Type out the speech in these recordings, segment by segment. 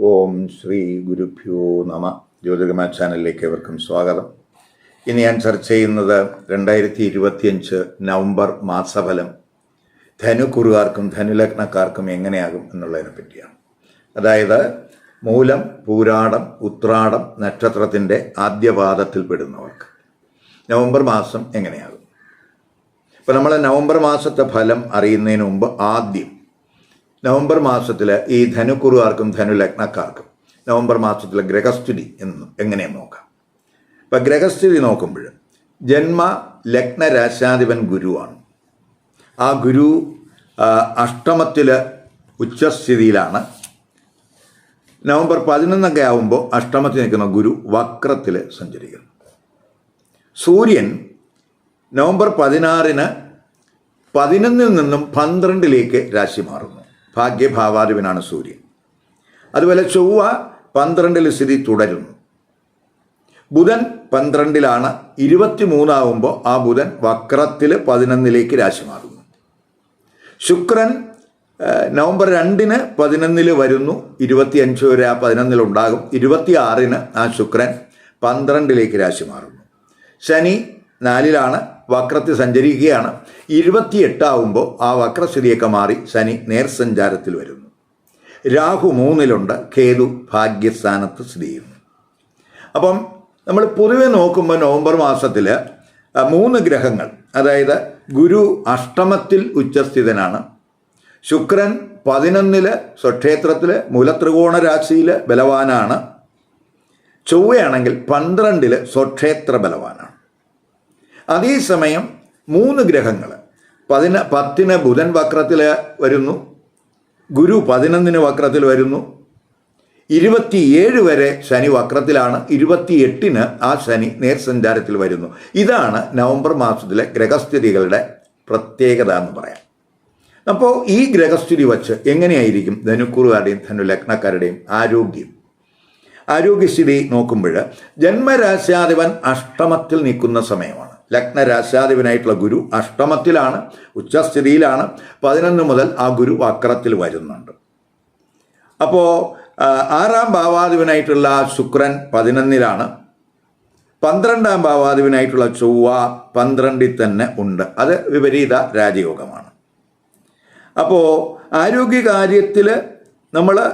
ഓം ശ്രീ ഗുരുഭ്യോ നമ. ജ്യോതികമ ചാനലിലേക്ക് ഏവർക്കും സ്വാഗതം. ഇനി ഞാൻ ചർച്ച ചെയ്യുന്നത് രണ്ടായിരത്തി ഇരുപത്തിയഞ്ച് നവംബർ മാസഫലം ധനുക്കുറുകാർക്കും ധനുലഗ്നക്കാർക്കും എങ്ങനെയാകും എന്നുള്ളതിനെ പറ്റിയാണ്. അതായത് മൂലം പൂരാടം ഉത്രാടം നക്ഷത്രത്തിന്റെ ആദ്യപാദത്തിൽ പെടുന്നവർക്ക്. നവംബർ മാസം എങ്ങനെയാകും? ഇപ്പം നമ്മൾ നവംബർ മാസത്തെ ഫലം അറിയുന്നതിന് മുമ്പ് ആദ്യം നവംബർ മാസത്തിൽ ഈ ധനുക്കുറുകാർക്കും ധനുലഗ്നക്കാർക്കും നവംബർ മാസത്തിലെ ഗ്രഹസ്ഥിതി എന്ന് എങ്ങനെയും നോക്കാം. ഇപ്പം ഗ്രഹസ്ഥിതി നോക്കുമ്പോൾ ജന്മ ലഗ്ന രാശാധിപൻ ഗുരുവാണ്. ആ ഗുരു അഷ്ടമത്തിൽ ഉച്ചസ്ഥിതിയിലാണ്. നവംബർ പതിനൊന്നൊക്കെ ആകുമ്പോൾ അഷ്ടമത്തിൽ നിൽക്കുന്ന ഗുരു വക്രത്തിൽ സഞ്ചരിക്കുന്നു. സൂര്യൻ നവംബർ പതിനാറിന് പതിനൊന്നിൽ നിന്നും പന്ത്രണ്ടിലേക്ക് രാശി മാറുന്നു. ഭാഗ്യഭാവാധിപനാണ് സൂര്യൻ. അതുപോലെ ചൊവ്വ പന്ത്രണ്ടിൽ സ്ഥിതി തുടരുന്നു. ബുധൻ പന്ത്രണ്ടിലാണ് ഇരുപത്തിമൂന്നാവുമ്പോൾ ആ ബുധൻ വക്രത്തിൽ പതിനൊന്നിലേക്ക് രാശി മാറുന്നു ശുക്രൻ നവംബർ രണ്ടിന് പതിനൊന്നിൽ വരുന്നു ഇരുപത്തിയഞ്ച് വരെ ആ പതിനൊന്നിലുണ്ടാകും ഇരുപത്തിയാറിന് ആ ശുക്രൻ പന്ത്രണ്ടിലേക്ക് രാശി മാറുന്നു ശനി നാലിലാണ് വക്രത്തിൽ സഞ്ചരിക്കുകയാണ്. ഇരുപത്തിയെട്ടാവുമ്പോൾ ആ വക്രസ്ഥിതിയൊക്കെ മാറി ശനി നേർസഞ്ചാരത്തിൽ വരുന്നു. രാഹു മൂന്നിലുണ്ട് കേതു ഭാഗ്യസ്ഥാനത്ത് സ്ഥിതി ചെയ്യുന്നു. അപ്പം നമ്മൾ പൊതുവെ നോക്കുമ്പോൾ നവംബർ മാസത്തിൽ മൂന്ന് ഗ്രഹങ്ങൾ അതായത് ഗുരു അഷ്ടമത്തിൽ ഉച്ചസ്ഥിതനാണ്. ശുക്രൻ പതിനൊന്നിൽ സ്വക്ഷേത്രത്തിൽ മൂലത്രികോണ രാശിയിൽ ബലവാനാണ്. ചൊവ്വയാണെങ്കിൽ പന്ത്രണ്ടിൽ സ്വക്ഷേത്ര ബലവാനാണ്. അതേസമയം മൂന്ന് ഗ്രഹങ്ങൾ പതിന പത്തിന് ബുധൻ വക്രത്തിൽ വരുന്നു. ഗുരു പതിനൊന്നിന് വക്രത്തിൽ വരുന്നു. ഇരുപത്തിയേഴ് വരെ ശനി വക്രത്തിലാണ്. ഇരുപത്തിയെട്ടിന് ആ ശനി നേർസഞ്ചാരത്തിൽ വരുന്നു. ഇതാണ് നവംബർ മാസത്തിലെ ഗ്രഹസ്ഥിതികളുടെ പ്രത്യേകത എന്ന് പറയാം. അപ്പോൾ ഈ ഗ്രഹസ്ഥിതി വച്ച് എങ്ങനെയായിരിക്കും ധനുക്കുറുകാരുടെയും ധനുലഗ്നക്കാരുടെയും ആരോഗ്യം? ആരോഗ്യസ്ഥിതി നോക്കുമ്പോൾ ജന്മരാശ്യാധിപൻ അഷ്ടമത്തിൽ നിൽക്കുന്ന സമയമാണ്. ലഗ്നരാശ്യാധിപനായിട്ടുള്ള ഗുരു അഷ്ടമത്തിലാണ് ഉച്ചസ്ഥിതിയിലാണ്. പതിനൊന്ന് മുതൽ ആ ഗുരു വക്രത്തിൽ വരുന്നുണ്ട്. അപ്പോൾ ആറാം ഭാവാധിപനായിട്ടുള്ള ശുക്രൻ പതിനൊന്നിലാണ്. പന്ത്രണ്ടാം ഭാവാധിപനായിട്ടുള്ള ചൊവ്വ പന്ത്രണ്ടിൽ തന്നെ ഉണ്ട്. അത് വിപരീത രാജയോഗമാണ്. അപ്പോൾ ആരോഗ്യകാര്യത്തിൽ നമ്മൾ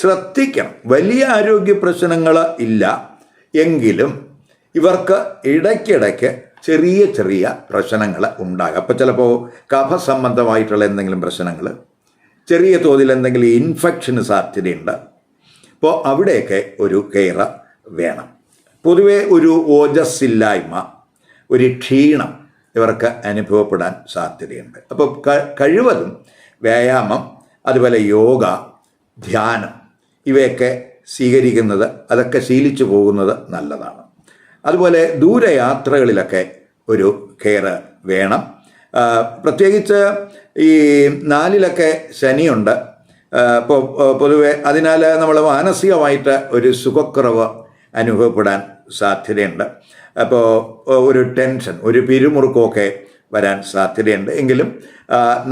ശ്രദ്ധിക്കണം. വലിയ ആരോഗ്യ പ്രശ്നങ്ങൾ ഇല്ല. എങ്കിലും ഇവർക്ക് ഇടയ്ക്കിടയ്ക്ക് ചെറിയ ചെറിയ പ്രശ്നങ്ങൾ ഉണ്ടാകും. അപ്പോൾ ചിലപ്പോൾ കഫ സംബന്ധമായിട്ടുള്ള എന്തെങ്കിലും പ്രശ്നങ്ങൾ ചെറിയ തോതിൽ എന്തെങ്കിലും ഇൻഫെക്ഷന് സാധ്യതയുണ്ട്. അപ്പോൾ അവിടെയൊക്കെ ഒരു കെയർ വേണം. പൊതുവേ ഒരു ഓജസ്സില്ലായ്മ ഒരു ക്ഷീണം ഇവർക്ക് അനുഭവപ്പെടാൻ സാധ്യതയുണ്ട്. അപ്പോൾ കഴിവതും വ്യായാമം അതുപോലെ യോഗ ധ്യാനം ഇവയൊക്കെ സ്വീകരിക്കുന്നത് അതൊക്കെ ശീലിച്ചു പോകുന്നത് നല്ലതാണ്. അതുപോലെ ദൂരയാത്രകളിലൊക്കെ ഒരു കെയർ വേണം. പ്രത്യേകിച്ച് ഈ നാലിലൊക്കെ ശനിയുണ്ട്. ഇപ്പോൾ പൊതുവെ അതിനാൽ നമ്മൾ മാനസികമായിട്ട് ഒരു സുഖക്കുറവ് അനുഭവപ്പെടാൻ സാധ്യതയുണ്ട്. അപ്പോൾ ഒരു ടെൻഷൻ ഒരു പിരിമുറുക്കമൊക്കെ വരാൻ സാധ്യതയുണ്ട്. എങ്കിലും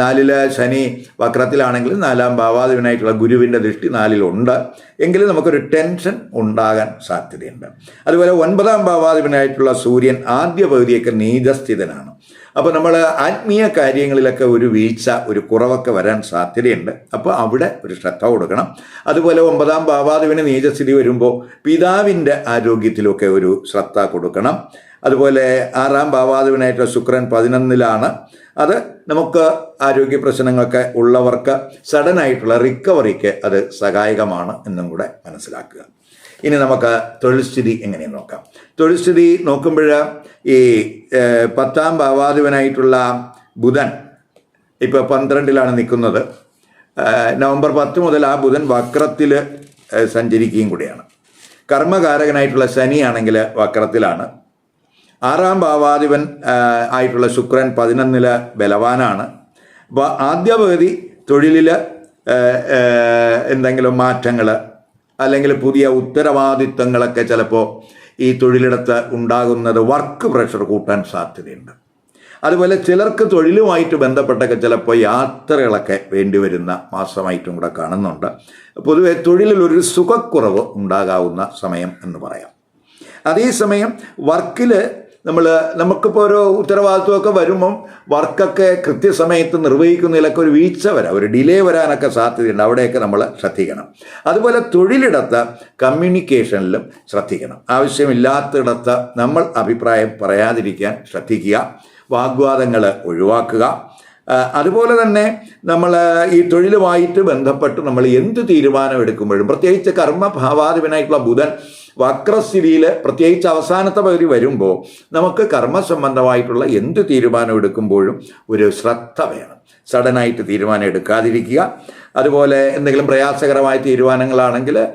നാലിൽ ശനി വക്രത്തിലാണെങ്കിലും നാലാം ഭാവാധിപനായിട്ടുള്ള ഗുരുവിന്റെ ദൃഷ്ടി നാലിലുണ്ട്. എങ്കിലും നമുക്കൊരു ടെൻഷൻ ഉണ്ടാകാൻ സാധ്യതയുണ്ട്. അതുപോലെ ഒൻപതാം ഭാവാധിപനായിട്ടുള്ള സൂര്യൻ ആദ്യ പകുതിയൊക്കെ നീചസ്ഥിതനാണ്. അപ്പോൾ നമ്മൾ ആത്മീയ കാര്യങ്ങളിലൊക്കെ ഒരു വീഴ്ച ഒരു കുറവൊക്കെ വരാൻ സാധ്യതയുണ്ട്. അപ്പോൾ അവിടെ ഒരു ശ്രദ്ധ കൊടുക്കണം. അതുപോലെ ഒമ്പതാം ഭാവാധിപന് നീചസ്ഥിതി വരുമ്പോൾ പിതാവിന്റെ ആരോഗ്യത്തിലൊക്കെ ഒരു ശ്രദ്ധ കൊടുക്കണം. അതുപോലെ ആറാം ഭാവാധിപനായിട്ടുള്ള ശുക്രൻ പതിനൊന്നിലാണ്. അത് നമുക്ക് ആരോഗ്യ പ്രശ്നങ്ങളൊക്കെ ഉള്ളവർക്ക് സഡനായിട്ടുള്ള റിക്കവറിക്ക് അത് സഹായകമാണ് എന്നും കൂടെ മനസ്സിലാക്കുക. ഇനി നമുക്ക് തൊഴിൽ സ്ഥിതി നോക്കാം. തൊഴിൽ സ്ഥിതി നോക്കുമ്പോൾ ഈ പത്താം ഭാവാധിപനായിട്ടുള്ള ബുധൻ ഇപ്പോൾ പന്ത്രണ്ടിലാണ് നിൽക്കുന്നത്. നവംബർ പത്ത് മുതൽ ആ ബുധൻ വക്രത്തിൽ സഞ്ചരിക്കുകയും കൂടിയാണ്. കർമ്മകാരകനായിട്ടുള്ള ശനിയാണെങ്കിൽ വക്രത്തിലാണ്. ആറാം ഭാവാധിപൻ ആയിട്ടുള്ള ശുക്രൻ പതിനൊന്നിൽ ബലവാനാണ്. അപ്പോൾ ആദ്യ പകുതി തൊഴിലിൽ എന്തെങ്കിലും മാറ്റങ്ങൾ അല്ലെങ്കിൽ പുതിയ ഉത്തരവാദിത്തങ്ങളൊക്കെ ചിലപ്പോൾ ഈ തൊഴിലിടത്ത് ഉണ്ടാകുന്നത് വർക്ക് പ്രഷർ കൂട്ടാൻ സാധ്യതയുണ്ട്. അതുപോലെ ചിലർക്ക് തൊഴിലുമായിട്ട് ബന്ധപ്പെട്ടൊക്കെ ചിലപ്പോൾ യാത്രകളൊക്കെ വേണ്ടി വരുന്ന മാസമായിട്ടും കൂടെ കാണുന്നുണ്ട്. പൊതുവെ തൊഴിലിൽ ഒരു സുഖക്കുറവ് ഉണ്ടാകാവുന്ന സമയം എന്ന് പറയാം. അതേസമയം വർക്കിൽ നമ്മൾ നമുക്കിപ്പോൾ ഒരു ഉത്തരവാദിത്വമൊക്കെ വരുമ്പം വർക്കൊക്കെ കൃത്യസമയത്ത് നിർവഹിക്കുന്നതിലൊക്കെ ഒരു വീഴ്ച വരാം ഒരു ഡിലേ വരാനൊക്കെ സാധ്യതയുണ്ട്. അവിടെയൊക്കെ നമ്മൾ ശ്രദ്ധിക്കണം. അതുപോലെ തൊഴിലിടത്ത് കമ്മ്യൂണിക്കേഷനിലും ശ്രദ്ധിക്കണം. ആവശ്യമില്ലാത്തിടത്ത് നമ്മൾ അഭിപ്രായം പറയാതിരിക്കാൻ ശ്രദ്ധിക്കുക വാഗ്വാദങ്ങൾ ഒഴിവാക്കുക. അതുപോലെ തന്നെ നമ്മൾ ഈ തൊഴിലുമായിട്ട് ബന്ധപ്പെട്ട് നമ്മൾ എന്ത് തീരുമാനം എടുക്കുമ്പോഴും പ്രത്യേകിച്ച് കർമ്മഭാവാധിപനായിട്ടുള്ള ബുധൻ വക്രസ്ഥിതിയിൽ പ്രത്യേകിച്ച് അവസാനത്തെ പകുതി വരുമ്പോൾ നമുക്ക് കർമ്മ സംബന്ധമായിട്ടുള്ള എന്ത് തീരുമാനം എടുക്കുമ്പോഴും ഒരു ശ്രദ്ധ വേണം. സഡനായിട്ട് തീരുമാനം എടുക്കാതിരിക്കുക. അതുപോലെ എന്തെങ്കിലും പ്രയാസകരമായ തീരുമാനങ്ങളാണെങ്കിൽ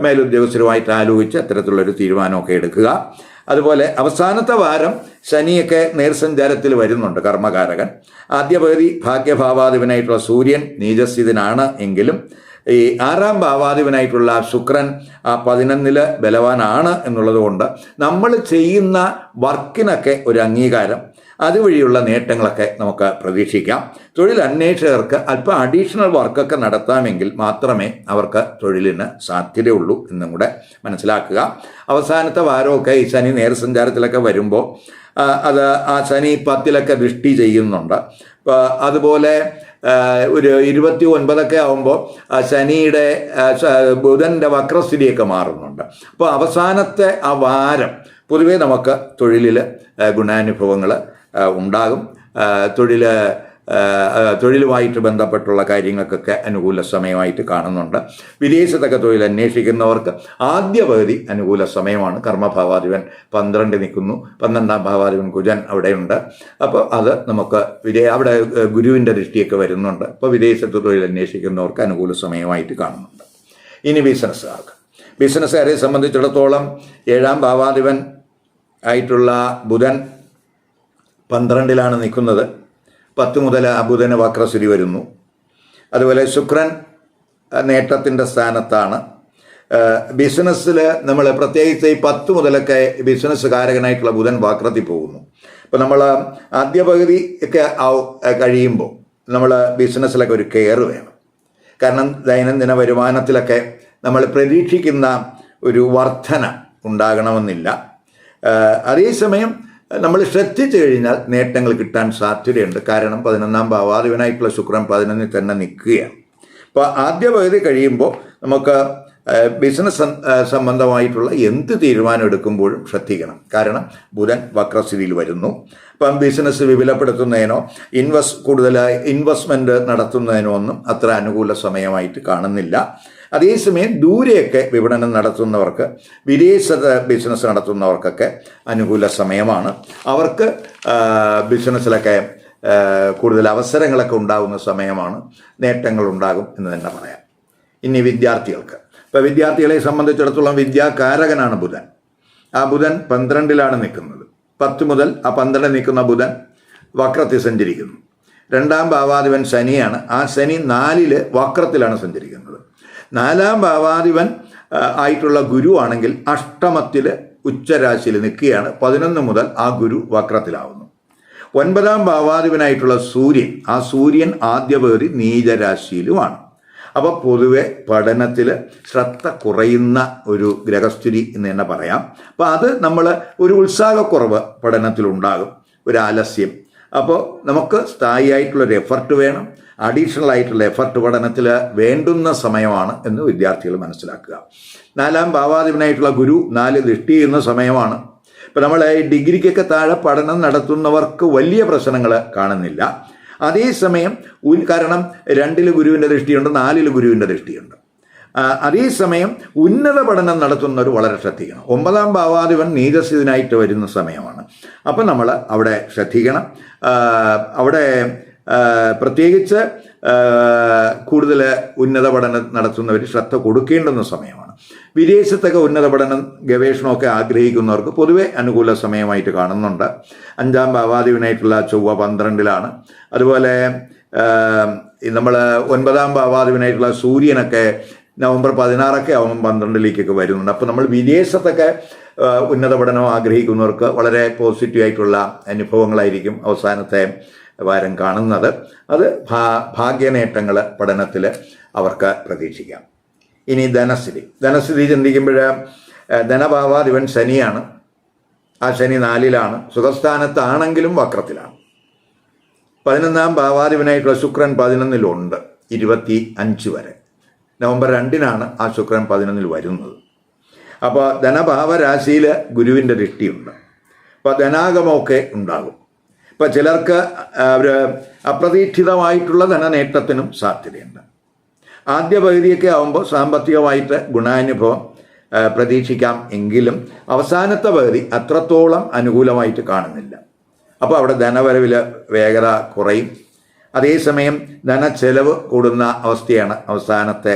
മേലുദ്യോഗസ്ഥരുമായിട്ട് ആലോചിച്ച് അത്തരത്തിലുള്ളൊരു തീരുമാനമൊക്കെ എടുക്കുക. അതുപോലെ അവസാനത്തെ വാരം ശനിയൊക്കെ നേർസഞ്ചാരത്തിൽ വരുന്നുണ്ട് കർമ്മകാരകൻ. ആദ്യ പകുതി ഭാഗ്യഭാവാധിപനായിട്ടുള്ള സൂര്യൻ നീജസ്ഥിതനാണ് എങ്കിലും ഈ ആറാം ഭാവാധിപനായിട്ടുള്ള ശുക്രൻ ആ പതിനൊന്നിൽ ബലവാനാണ് എന്നുള്ളത് കൊണ്ട് നമ്മൾ ചെയ്യുന്ന വർക്കിനൊക്കെ ഒരു അംഗീകാരം അതുവഴിയുള്ള നേട്ടങ്ങളൊക്കെ നമുക്ക് പ്രതീക്ഷിക്കാം. തൊഴിൽ അന്വേഷകർക്ക് അല്പം അഡീഷണൽ വർക്കൊക്കെ നടത്താമെങ്കിൽ മാത്രമേ അവർക്ക് തൊഴിലിന് സാധ്യതയുള്ളൂ എന്നും കൂടെ മനസ്സിലാക്കുക. അവസാനത്തെ വാരമൊക്കെ ഈ ശനി നേർസഞ്ചാരത്തിലൊക്കെ വരുമ്പോൾ അത് ആ ശനി പത്തിലൊക്കെ ദൃഷ്ടി ചെയ്യുന്നുണ്ട്. അതുപോലെ ഒരു ഇരുപത്തി ഒൻപതൊക്കെ ആകുമ്പോൾ ശനിയുടെ ബുധന്റെ വക്രസ്ഥിതിയൊക്കെ മാറുന്നുണ്ട്. അപ്പോൾ അവസാനത്തെ ആ വാരം പൊതുവേ നമുക്ക് തൊഴിലിൽ ഗുണാനുഭവങ്ങൾ ഉണ്ടാകും. തൊഴിൽ തൊഴിലുമായിട്ട് ബന്ധപ്പെട്ടുള്ള കാര്യങ്ങൾക്കൊക്കെ അനുകൂല സമയമായിട്ട് കാണുന്നുണ്ട്. വിദേശത്തൊക്കെ തൊഴിൽ അന്വേഷിക്കുന്നവർക്ക് ആദ്യ പകുതി അനുകൂല സമയമാണ്. കർമ്മഭാവാധിപൻ പന്ത്രണ്ട് നിൽക്കുന്നു. പന്ത്രണ്ടാം ഭാവാധിപൻ കുജൻ അവിടെയുണ്ട്. അപ്പോൾ അത് നമുക്ക് വിദേ അവിടെ ഗുരുവിന്റെ ദൃഷ്ടിയൊക്കെ വരുന്നുണ്ട്. അപ്പോൾ വിദേശത്ത് തൊഴിൽ അന്വേഷിക്കുന്നവർക്ക് അനുകൂല സമയമായിട്ട് കാണുന്നുണ്ട്. ഇനി ബിസിനസ്സുകാർക്ക്. ബിസിനസ്സുകാരെ സംബന്ധിച്ചിടത്തോളം ഏഴാം ഭാവാധിപൻ ആയിട്ടുള്ള ബുധൻ പന്ത്രണ്ടിലാണ് നിൽക്കുന്നത്. പത്ത് മുതൽ ബുധന് വക്രസ്ഥിതി വരുന്നു. അതുപോലെ ശുക്രൻ നേട്ടത്തിന്റെ സ്ഥാനത്താണ്. ബിസിനസ്സിൽ നമ്മൾ പ്രത്യേകിച്ച് ഈ പത്ത് മുതലൊക്കെ ബിസിനസ് കാരകനായിട്ടുള്ള ബുധൻ വക്രത്തിൽ പോകുന്നു. അപ്പോൾ നമ്മൾ ആദ്യ പകുതി ഒക്കെ കഴിയുമ്പോൾ നമ്മൾ ബിസിനസ്സിലൊക്കെ ഒരു കെയർ വേണം. കാരണം ദൈനംദിന വരുമാനത്തിലൊക്കെ നമ്മൾ പ്രതീക്ഷിക്കുന്ന ഒരു വർധന ഉണ്ടാകണമെന്നില്ല. അതേസമയം നമ്മൾ ശ്രദ്ധിച്ചു കഴിഞ്ഞാൽ നേട്ടങ്ങൾ കിട്ടാൻ സാധ്യതയുണ്ട്. കാരണം പതിനൊന്നാം ഭാവാധിപനായിട്ടുള്ള ശുക്രൻ പതിനൊന്നിൽ തന്നെ നിൽക്കുകയാണ്. അപ്പോൾ ആദ്യ പകുതി കഴിയുമ്പോൾ നമുക്ക് ബിസിനസ് സംബന്ധമായിട്ടുള്ള എന്ത് തീരുമാനം എടുക്കുമ്പോഴും ശ്രദ്ധിക്കണം. കാരണം ബുധൻ വക്രസ്ഥിതിയിൽ വരുന്നു. അപ്പം ബിസിനസ് വിപുലപ്പെടുത്തുന്നതിനോ ഇൻവെസ്റ്റ് കൂടുതലായി ഇൻവെസ്റ്റ്മെന്റ് നടത്തുന്നതിനോ ഒന്നും അത്ര അനുകൂല സമയമായിട്ട് കാണുന്നില്ല. അതേസമയം ദൂരെയൊക്കെ വിപണനം നടത്തുന്നവർക്ക് വിദേശ ബിസിനസ് നടത്തുന്നവർക്കൊക്കെ അനുകൂല സമയമാണ്. അവർക്ക് ബിസിനസ്സിലൊക്കെ കൂടുതൽ അവസരങ്ങളൊക്കെ ഉണ്ടാകുന്ന സമയമാണ്. നേട്ടങ്ങൾ ഉണ്ടാകും എന്ന് തന്നെ പറയാം. ഇനി വിദ്യാർത്ഥികൾക്ക്. ഇപ്പോൾ വിദ്യാർത്ഥികളെ സംബന്ധിച്ചിടത്തോളം വിദ്യാകാരകനാണ് ബുധൻ. ആ ബുധൻ പന്ത്രണ്ടിലാണ് നിൽക്കുന്നത്. പത്ത് മുതൽ ആ പന്ത്രണ്ട് നിൽക്കുന്ന ബുധൻ വക്രത്തിൽ സഞ്ചരിക്കുന്നു. രണ്ടാം ഭാവാധിപൻ ശനിയാണ്. ആ ശനി നാലിൽ വക്രത്തിലാണ് സഞ്ചരിക്കുന്നത്. നാലാം ഭാവാധിപൻ ആയിട്ടുള്ള ഗുരു ആണെങ്കിൽ അഷ്ടമത്തിൽ ഉച്ചരാശിയിൽ നിൽക്കുകയാണ്. പതിനൊന്ന് മുതൽ ആ ഗുരു വക്രത്തിലാവുന്നു. ഒൻപതാം ഭാവാധിപനായിട്ടുള്ള സൂര്യൻ ആ സൂര്യൻ ആദ്യ പകുതി നീചരാശിയിലുമാണ്. അപ്പോൾ പൊതുവെ പഠനത്തിൽ ശ്രദ്ധ കുറയുന്ന ഒരു ഗ്രഹസ്ഥിതി എന്ന് തന്നെ പറയാം. അപ്പോൾ അത് നമ്മൾ ഒരു ഉത്സാഹക്കുറവ് പഠനത്തിലുണ്ടാകും. ഒരു ആലസ്യം അപ്പോൾ നമുക്ക് സ്ഥായിയായിട്ടുള്ളൊരു എഫർട്ട് വേണം. അഡീഷണൽ ആയിട്ടുള്ള എഫർട്ട് പഠനത്തിൽ വേണ്ടുന്ന സമയമാണ് എന്ന് വിദ്യാർത്ഥികൾ മനസ്സിലാക്കുക. നാലാം ഭാവാധിപനായിട്ടുള്ള ഗുരു നാല് ദൃഷ്ടി ചെയ്യുന്ന സമയമാണ്. ഇപ്പം നമ്മൾ ഡിഗ്രിക്കൊക്കെ താഴെ പഠനം നടത്തുന്നവർക്ക് വലിയ പ്രശ്നങ്ങൾ കാണുന്നില്ല. അതേസമയം കാരണം രണ്ടിൽ ഗുരുവിന്റെ ദൃഷ്ടിയുണ്ട് നാലിൽ ഗുരുവിന്റെ ദൃഷ്ടിയുണ്ട്. അതേസമയം ഉന്നത പഠനം നടത്തുന്നവർ വളരെ ശ്രദ്ധിക്കണം. ഒമ്പതാം ഭാവാധിപൻ നീതസ്ഥിതനായിട്ട് വരുന്ന സമയമാണ്. അപ്പം നമ്മൾ അവിടെ ശ്രദ്ധിക്കണം. അവിടെ പ്രത്യേകിച്ച് കൂടുതൽ ഉന്നത പഠനം നടത്തുന്നവർ ശ്രദ്ധ കൊടുക്കേണ്ടുന്ന സമയമാണ്. വിദേശത്തൊക്കെ ഉന്നത പഠനം ഗവേഷണമൊക്കെ ആഗ്രഹിക്കുന്നവർക്ക് പൊതുവെ അനുകൂല സമയമായിട്ട് കാണുന്നുണ്ട്. അഞ്ചാം ഭാവാധിപനായിട്ടുള്ള ചൊവ്വ പന്ത്രണ്ടിലാണ്. അതുപോലെ നമ്മൾ ഒൻപതാം ഭാവാധിപനായിട്ടുള്ള സൂര്യനൊക്കെ നവംബർ പതിനാറൊക്കെ ആവുമ്പോൾ പന്ത്രണ്ടിലേക്കൊക്കെ വരുന്നുണ്ട്. അപ്പോൾ നമ്മൾ വിദേശത്തൊക്കെ ഉന്നത പഠനം ആഗ്രഹിക്കുന്നവർക്ക് വളരെ പോസിറ്റീവായിട്ടുള്ള അനുഭവങ്ങളായിരിക്കും അവസാനത്തെ വാരം കാണുന്നത്. അത് ഭാ ഭാഗ്യനേട്ടങ്ങൾ പഠനത്തിൽ അവർക്ക് പ്രതീക്ഷിക്കാം. ഇനി ധനസ്ഥിതി. ധനസ്ഥിതി ചിന്തിക്കുമ്പോൾ ധനഭാവാധിപൻ ശനിയാണ്. ആ ശനി നാലിലാണ്. സുഖസ്ഥാനത്താണെങ്കിലും വക്രത്തിലാണ്. പതിനൊന്നാം ഭാവാധിപനായിട്ടുള്ള ശുക്രൻ പതിനൊന്നിലുണ്ട്. ഇരുപത്തി അഞ്ച് വരെ. നവംബർ രണ്ടിനാണ് ആ ശുക്രൻ പതിനൊന്നിൽ വരുന്നത്. അപ്പോൾ ധനഭാവരാശിയിൽ ഗുരുവിന്റെ ദൃഷ്ടിയുണ്ട് അപ്പോൾ ധനാഗമമൊക്കെ ഉണ്ടാകും. ഇപ്പം ചിലർക്ക് അവർ അപ്രതീക്ഷിതമായിട്ടുള്ള ധനനേട്ടത്തിനും സാധ്യതയുണ്ട്. ആദ്യ പകുതിയൊക്കെ ആകുമ്പോൾ സാമ്പത്തികമായിട്ട് ഗുണാനുഭവം പ്രതീക്ഷിക്കാം എങ്കിലും അവസാനത്തെ പകുതി അത്രത്തോളം അനുകൂലമായിട്ട് കാണുന്നില്ല. അപ്പോൾ അവിടെ ധനവരവിൽ വേഗത കുറയും. അതേസമയം ധനച്ചെലവ് കൂടുന്ന അവസ്ഥയാണ് അവസാനത്തെ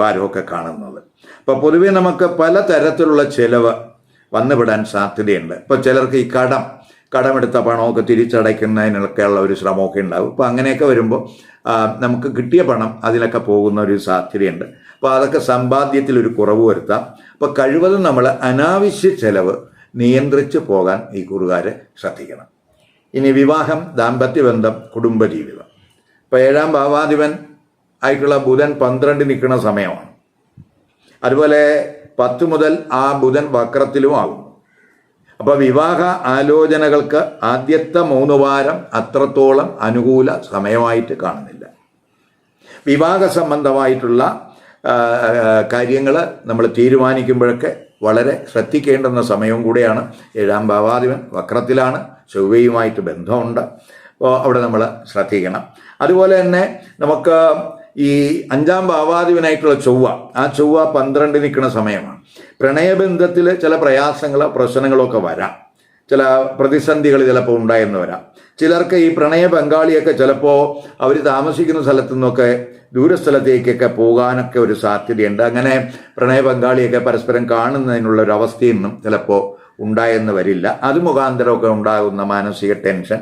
വാരമൊക്കെ കാണുന്നത്. അപ്പോൾ പൊതുവെ നമുക്ക് പല തരത്തിലുള്ള ചെലവ് വന്നുവിടാൻ സാധ്യതയുണ്ട്. ഇപ്പോൾ ചിലർക്ക് ഈ കടം കടമെടുത്ത പണമൊക്കെ തിരിച്ചടയ്ക്കുന്നതിനൊക്കെയുള്ള ഒരു ശ്രമമൊക്കെ ഉണ്ടാവും. അപ്പോൾ അങ്ങനെയൊക്കെ വരുമ്പോൾ നമുക്ക് കിട്ടിയ പണം അതിലൊക്കെ പോകുന്ന ഒരു സാധ്യതയുണ്ട്. അപ്പോൾ അതൊക്കെ സമ്പാദ്യത്തിൽ ഒരു കുറവ് വരുത്താം. അപ്പോൾ കഴിവതും നമ്മൾ അനാവശ്യ ചെലവ് നിയന്ത്രിച്ച് പോകാൻ ഈ കുറുകാരെ ശ്രദ്ധിക്കണം. ഇനി വിവാഹം ദാമ്പത്യബന്ധം കുടുംബജീവിതം. ഇപ്പോൾ ഏഴാം ഭാവാധിപൻ ആയിട്ടുള്ള ബുധൻ പന്ത്രണ്ട് നിൽക്കുന്ന സമയമാണ്. അതുപോലെ പത്ത് മുതൽ ആ ബുധൻ വക്രത്തിലും ആകും. അപ്പോൾ വിവാഹ ആലോചനകൾക്ക് ആദ്യത്തെ മൂന്ന് വാരം അത്രത്തോളം അനുകൂല സമയമായിട്ട് കാണുന്നില്ല. വിവാഹ സംബന്ധമായിട്ടുള്ള കാര്യങ്ങൾ നമ്മൾ തീരുമാനിക്കുമ്പോഴൊക്കെ വളരെ ശ്രദ്ധിക്കേണ്ടുന്ന സമയവും കൂടെയാണ്. ഏഴാം ഭാവാധിപൻ വക്രത്തിലാണ്. ചൊവ്വയുമായിട്ട് ബന്ധമുണ്ട്. അപ്പോൾ അവിടെ നമ്മൾ ശ്രദ്ധിക്കണം. അതുപോലെ തന്നെ നമുക്ക് ഈ അഞ്ചാം ഭാവാധിപനായിട്ടുള്ള ചൊവ്വ ആ ചൊവ്വ പന്ത്രണ്ട് നിൽക്കുന്ന സമയമാണ്. പ്രണയബന്ധത്തിൽ ചില പ്രയാസങ്ങളോ പ്രശ്നങ്ങളോ ഒക്കെ വരാം. ചില പ്രതിസന്ധികൾ ചിലപ്പോൾ ഉണ്ടായെന്ന് വരാം. ചിലർക്ക് ഈ പ്രണയ പങ്കാളിയൊക്കെ ചിലപ്പോൾ അവർ താമസിക്കുന്ന സ്ഥലത്തു നിന്നൊക്കെ ദൂരസ്ഥലത്തേക്കൊക്കെ പോകാനൊക്കെ ഒരു സാധ്യതയുണ്ട്. അങ്ങനെ പ്രണയ പങ്കാളിയൊക്കെ പരസ്പരം കാണുന്നതിനുള്ള ഒരു അവസ്ഥയൊന്നും ചിലപ്പോൾ ഉണ്ടായെന്ന് വരില്ല. അത് മുഖാന്തരമൊക്കെ ഉണ്ടാകുന്ന മാനസിക ടെൻഷൻ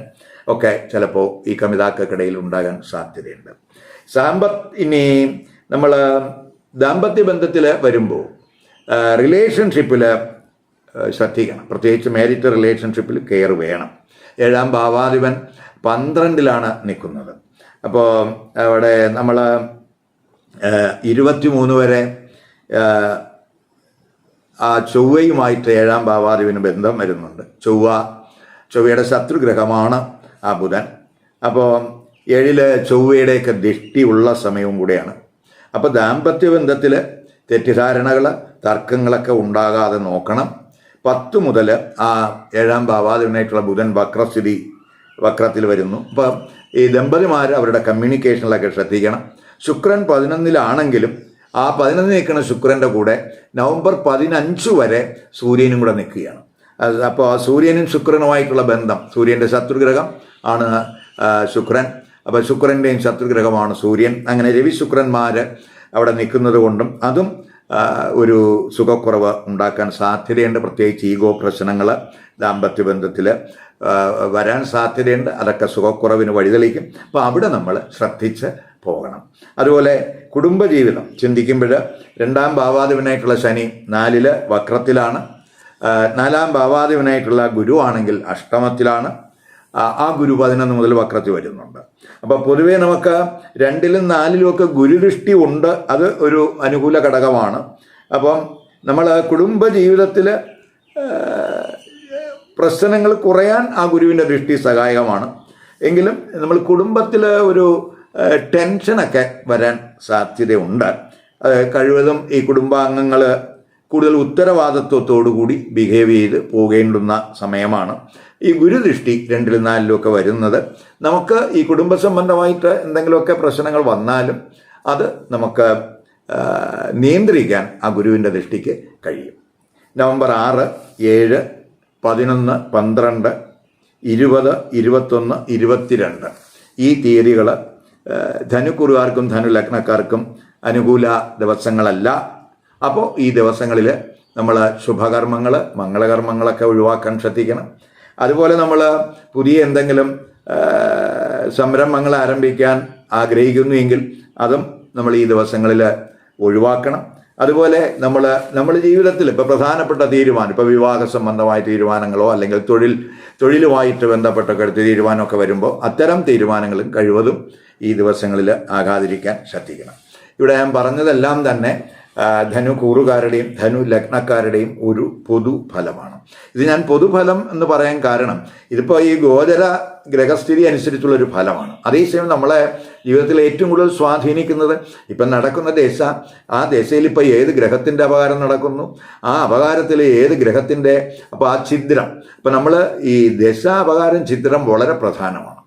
ഒക്കെ ചിലപ്പോൾ ഈ കമിതാക്കൾക്കിടയിൽ ഉണ്ടാകാൻ സാധ്യതയുണ്ട്. സാമ്പത്ത് ഇനി നമ്മൾ ദാമ്പത്യ ബന്ധത്തിൽ വരുമ്പോൾ റിലേഷൻഷിപ്പിൽ ശ്രദ്ധിക്കണം. പ്രത്യേകിച്ച് മാരിറ്റ് റിലേഷൻഷിപ്പിൽ കെയർ വേണം. ഏഴാം ഭാവാധിപൻ പന്ത്രണ്ടിലാണ് നിൽക്കുന്നത്. അപ്പോൾ അവിടെ നമ്മൾ ഇരുപത്തിമൂന്ന് വരെ ആ, ചൊവ്വയുമായിട്ട് ഏഴാം ഭാവാധിപന് ബന്ധം വരുന്നുണ്ട്. ചൊവ്വ ചൊവ്വയുടെ ശത്രുഗ്രഹമാണ് ആ ബുധൻ. അപ്പോൾ ഏഴിൽ ചൊവ്വയുടെയൊക്കെ ദൃഷ്ടിയുള്ള സമയവും കൂടെയാണ്. അപ്പോൾ ദാമ്പത്യ ബന്ധത്തിൽ തെറ്റിദ്ധാരണകൾ തർക്കങ്ങളൊക്കെ ഉണ്ടാകാതെ നോക്കണം. പത്ത് മുതൽ ആ ഏഴാം ഭാവാധിപനായിട്ടുള്ള ബുധൻ വക്രസ്ഥിതി വക്രത്തിൽ വരുന്നു. അപ്പം ഈ ദമ്പതിമാർ അവരുടെ കമ്മ്യൂണിക്കേഷനിലൊക്കെ ശ്രദ്ധിക്കണം. ശുക്രൻ പതിനൊന്നിലാണെങ്കിലും ആ പതിനൊന്നിൽ നിൽക്കുന്ന ശുക്രന്റെ കൂടെ നവംബർ പതിനഞ്ച് വരെ സൂര്യനും കൂടെ നിൽക്കുകയാണ്. അപ്പോൾ ആ സൂര്യനും ശുക്രനുമായിട്ടുള്ള ബന്ധം സൂര്യന്റെ ശത്രുഗ്രഹം ആണ് ശുക്രൻ. അപ്പോൾ ശുക്രന്റെയും ശത്രുഗ്രഹമാണ് സൂര്യൻ. അങ്ങനെ രവി ശുക്രന്മാർ അവിടെ നിൽക്കുന്നത് കൊണ്ടും അതും ഒരു സുഖക്കുറവ് ഉണ്ടാക്കാൻ സാധ്യതയുണ്ട്. പ്രത്യേകിച്ച് ഈഗോ പ്രശ്നങ്ങൾ ദാമ്പത്യ ബന്ധത്തിൽ വരാൻ സാധ്യതയുണ്ട്. അതൊക്കെ സുഖക്കുറവിന് വഴിതെളിക്കും. അപ്പോൾ അവിടെ നമ്മൾ ശ്രദ്ധിച്ച് പോകണം. അതുപോലെ കുടുംബജീവിതം ചിന്തിക്കുമ്പോൾ രണ്ടാം ഭാവാധിപനായിട്ടുള്ള ശനി നാലിൽ വക്രത്തിലാണ്. നാലാം ഭാവാധിപനായിട്ടുള്ള ഗുരുവാണെങ്കിൽ അഷ്ടമത്തിലാണ്. ആ ഗുരു പതിനൊന്ന് മുതൽ വക്രത്തിൽ വരുന്നുണ്ട്. അപ്പോൾ പൊതുവേ നമുക്ക് രണ്ടിലും നാലിലും ഒക്കെ ഗുരുദൃഷ്ടി ഉണ്ട്. അത് ഒരു അനുകൂല ഘടകമാണ്. അപ്പം നമ്മൾ കുടുംബ ജീവിതത്തിൽ പ്രശ്നങ്ങൾ കുറയാൻ ആ ഗുരുവിന്റെ ദൃഷ്ടി സഹായകമാണ്. എങ്കിലും നമ്മൾ കുടുംബത്തിൽ ഒരു ടെൻഷനൊക്കെ വരാൻ സാധ്യതയുണ്ട്. കഴിവതും ഈ കുടുംബാംഗങ്ങൾ കൂടുതൽ ഉത്തരവാദിത്വത്തോടു കൂടി ബിഹേവ് ചെയ്ത് പോകേണ്ടുന്ന സമയമാണ്. ഈ ഗുരുദൃഷ്ടി രണ്ടിൽ ഒക്കെ വരുന്നത്. നമുക്ക് ഈ കുടുംബ സംബന്ധമായിട്ട് എന്തെങ്കിലുമൊക്കെ പ്രശ്നങ്ങൾ വന്നാലും അത് നമുക്ക് നിയന്ത്രിക്കാൻ ആ ഗുരുവിന്റെ ദൃഷ്ടിക്ക് കഴിയും. നവംബർ ആറ് ഏഴ് പതിനൊന്ന് പന്ത്രണ്ട് ഇരുപത് ഇരുപത്തൊന്ന് ഇരുപത്തിരണ്ട്. ഈ തീയതികൾ ധനുക്കുറുകാർക്കും ധനുലഗ്നക്കാർക്കും അനുകൂല ദിവസങ്ങളല്ല. അപ്പോൾ ഈ ദിവസങ്ങളിൽ നമ്മൾ ശുഭകർമ്മങ്ങൾ മംഗളകർമ്മങ്ങളൊക്കെ ഒഴിവാക്കാൻ ശ്രദ്ധിക്കണം. അതുപോലെ നമ്മൾ പുതിയ എന്തെങ്കിലും സംരംഭങ്ങൾ ആരംഭിക്കാൻ ആഗ്രഹിക്കുന്നുവെങ്കിൽ അതും നമ്മൾ ഈ ദിവസങ്ങളിൽ ഒഴിവാക്കണം. അതുപോലെ നമ്മൾ നമ്മുടെ ജീവിതത്തിൽ ഇപ്പോൾ പ്രധാനപ്പെട്ട തീരുമാനം ഇപ്പോൾ വിവാഹ സംബന്ധമായ തീരുമാനങ്ങളോ അല്ലെങ്കിൽ തൊഴിൽ തൊഴിലുമായിട്ട് ബന്ധപ്പെട്ടൊക്കെ എടുത്ത തീരുമാനമൊക്കെ വരുമ്പോൾ അത്തരം തീരുമാനങ്ങളും കഴിവതും ഈ ദിവസങ്ങളിൽ ആകാതിരിക്കാൻ ശ്രദ്ധിക്കണം. ഇവിടെ ഞാൻ പറഞ്ഞതെല്ലാം തന്നെ ധനു കൂറുകാരുടെയും ധനു ലഗ്നക്കാരുടെയും ഒരു പൊതുഫലമാണ് ഇത് ഞാൻ പൊതുഫലം എന്ന് പറയാൻ കാരണം ഇതിപ്പോൾ ഈ ഗോചര ഗ്രഹസ്ഥിതി അനുസരിച്ചുള്ള ഒരു ഫലമാണ്. അതേസമയം നമ്മളെ ജീവിതത്തിൽ ഏറ്റവും കൂടുതൽ സ്വാധീനിക്കുന്നത് ഇപ്പം നടക്കുന്ന ദശ ആ ദശയിൽ ഇപ്പോൾ ഏത് ഗ്രഹത്തിന്റെ അപകാരം നടക്കുന്നു ആ അപകാരത്തിൽ ഏത് ഗ്രഹത്തിന്റെ അപ്പോൾ ആ ഛിദ്രം. ഇപ്പം നമ്മൾ ഈ ദശ അപകാരം ഛിദ്രം വളരെ പ്രധാനമാണ്.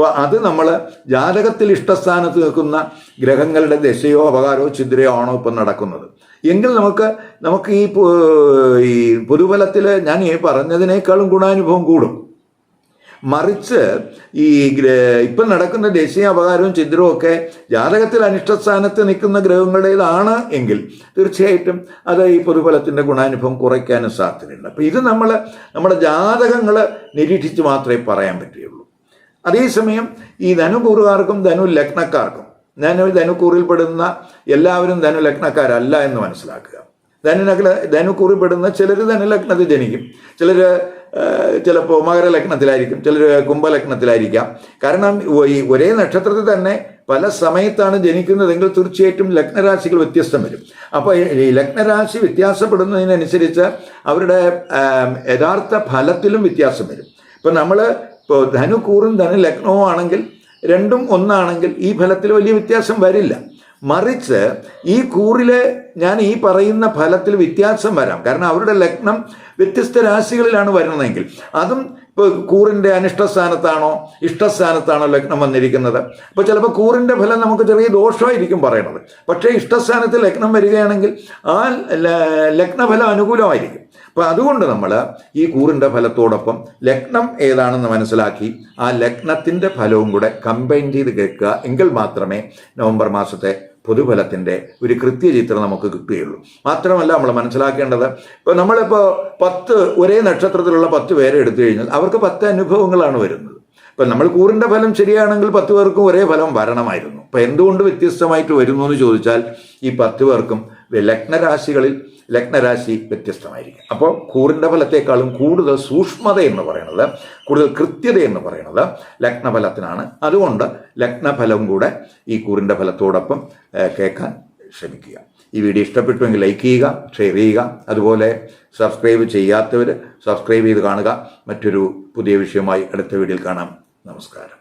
അപ്പോൾ അത് നമ്മൾ ജാതകത്തിൽ ഇഷ്ടസ്ഥാനത്ത് നിൽക്കുന്ന ഗ്രഹങ്ങളുടെ ദശയോ അപകാരമോ ഛിദ്രയോ ആണോ ഇപ്പം നടക്കുന്നത്. എങ്കിൽ നമുക്ക് നമുക്ക് ഈ ഈ ഞാൻ ഈ പറഞ്ഞതിനേക്കാളും ഗുണാനുഭവം കൂടും. മറിച്ച് ഈ ഇപ്പം നടക്കുന്ന ദേശീയ അപകാരവും ഛിദ്രവും ഒക്കെ ജാതകത്തിൽ അനിഷ്ടസ്ഥാനത്ത് നിൽക്കുന്ന ഗ്രഹങ്ങളുടേതാണ് എങ്കിൽ തീർച്ചയായിട്ടും അത് ഈ പൊതുഫലത്തിന്റെ ഗുണാനുഭവം കുറയ്ക്കാനും സാധ്യതയുണ്ട്. അപ്പോൾ ഇത് നമ്മൾ നമ്മുടെ ജാതകങ്ങൾ നിരീക്ഷിച്ച് മാത്രമേ പറയാൻ പറ്റുകയുള്ളൂ. അതേസമയം ഈ ധനുകൂറുകാർക്കും ധനു ലഗ്നക്കാർക്കും ധനു ധനുക്കൂറിൽപ്പെടുന്ന എല്ലാവരും ധനു ലഗ്നക്കാരല്ല എന്ന് മനസ്സിലാക്കുക. ധനുനഗ്ന ധനുക്കൂറിൽപ്പെടുന്ന ചിലർ ധനുലഗ്നത്തിൽ ജനിക്കും ചിലർ ചിലപ്പോൾ മകരലഗ്നത്തിലായിരിക്കും ചിലർ കുംഭലഗ്നത്തിലായിരിക്കാം. കാരണം ഈ ഒരേ നക്ഷത്രത്തിൽ തന്നെ പല സമയത്താണ് ജനിക്കുന്നതെങ്കിൽ തീർച്ചയായിട്ടും ലഗ്നരാശികൾ വ്യത്യസ്തം വരും. അപ്പോൾ ഈ ലഗ്നരാശി വ്യത്യാസപ്പെടുന്നതിനനുസരിച്ച് അവരുടെ യഥാർത്ഥ ഫലത്തിലും വ്യത്യാസം വരും. ഇപ്പം നമ്മൾ ഇപ്പോൾ ധനു കൂറും ധനു ലഗ്നവും ആണെങ്കിൽ രണ്ടും ഒന്നാണെങ്കിൽ ഈ ഫലത്തിൽ വലിയ വ്യത്യാസം വരില്ല. മറിച്ച് ഈ കൂറിലെ ഞാൻ ഈ പറയുന്ന ഫലത്തിൽ വ്യത്യാസം വരാം. കാരണം അവരുടെ ലഗ്നം വ്യത്യസ്ത രാശികളിലാണ് വരുന്നതെങ്കിൽ. അതും ഇപ്പോൾ കൂറിന്റെ അനിഷ്ടസ്ഥാനത്താണോ ഇഷ്ടസ്ഥാനത്താണോ ലഗ്നം വന്നിരിക്കുന്നത്? അപ്പോൾ ചിലപ്പോൾ കൂറിന്റെ ഫലം നമുക്ക് ചെറിയ ദോഷമായിരിക്കും പറയുന്നത് പക്ഷേ ഇഷ്ടസ്ഥാനത്ത് ലഗ്നം വരികയാണെങ്കിൽ ആ ലഗ്നഫലം അനുകൂലമായിരിക്കും. അപ്പോൾ അതുകൊണ്ട് നമ്മൾ ഈ കൂറിന്റെ ഫലത്തോടൊപ്പം ലഗ്നം ഏതാണെന്ന് മനസ്സിലാക്കി ആ ലഗ്നത്തിന്റെ ഫലവും കൂടെ കമ്പൈൻ ചെയ്ത് കേൾക്കുക എങ്കിൽ മാത്രമേ നവംബർ മാസത്തെ പൊതുഫലത്തിന്റെ ഒരു കൃത്യചിത്രം നമുക്ക് കിട്ടുകയുള്ളൂ. മാത്രമല്ല നമ്മൾ മനസ്സിലാക്കേണ്ടത് ഇപ്പോൾ നമ്മളിപ്പോൾ പത്ത് ഒരേ നക്ഷത്രത്തിലുള്ള പത്ത് പേരെ എടുത്തു കഴിഞ്ഞാൽ അവർക്ക് പത്ത് അനുഭവങ്ങളാണ് വരുന്നത്. ഇപ്പം നമ്മൾ കൂറിന്റെ ഫലം ശരിയാണെങ്കിൽ പത്ത് പേർക്കും ഒരേ ഫലം വരണമായിരുന്നു. അപ്പം എന്തുകൊണ്ട് വ്യത്യസ്തമായിട്ട് വരുന്നു എന്ന് ചോദിച്ചാൽ ഈ പത്ത് പേർക്കും ലഗ്നരാശികളിൽ ലഗ്നരാശി വ്യത്യസ്തമായിരിക്കും. അപ്പോൾ കൂറിന്റെ ഫലത്തെക്കാളും കൂടുതൽ സൂക്ഷ്മത എന്ന് പറയുന്നത് കൂടുതൽ കൃത്യത എന്ന് പറയുന്നത് ലഗ്നഫലത്തിനാണ്. അതുകൊണ്ട് ലഗ്നഫലം കൂടെ ഈ കൂറിന്റെ ഫലത്തോടൊപ്പം കേൾക്കാൻ ശ്രമിക്കുക. ഈ വീഡിയോ ഇഷ്ടപ്പെട്ടുവെങ്കിൽ ലൈക്ക് ചെയ്യുക ഷെയർ ചെയ്യുക അതുപോലെ സബ്സ്ക്രൈബ് ചെയ്യാത്തവർ സബ്സ്ക്രൈബ് ചെയ്ത് കാണുക. മറ്റൊരു പുതിയ വിഷയമായി അടുത്ത വീഡിയോയിൽ കാണാം. നമസ്കാരം.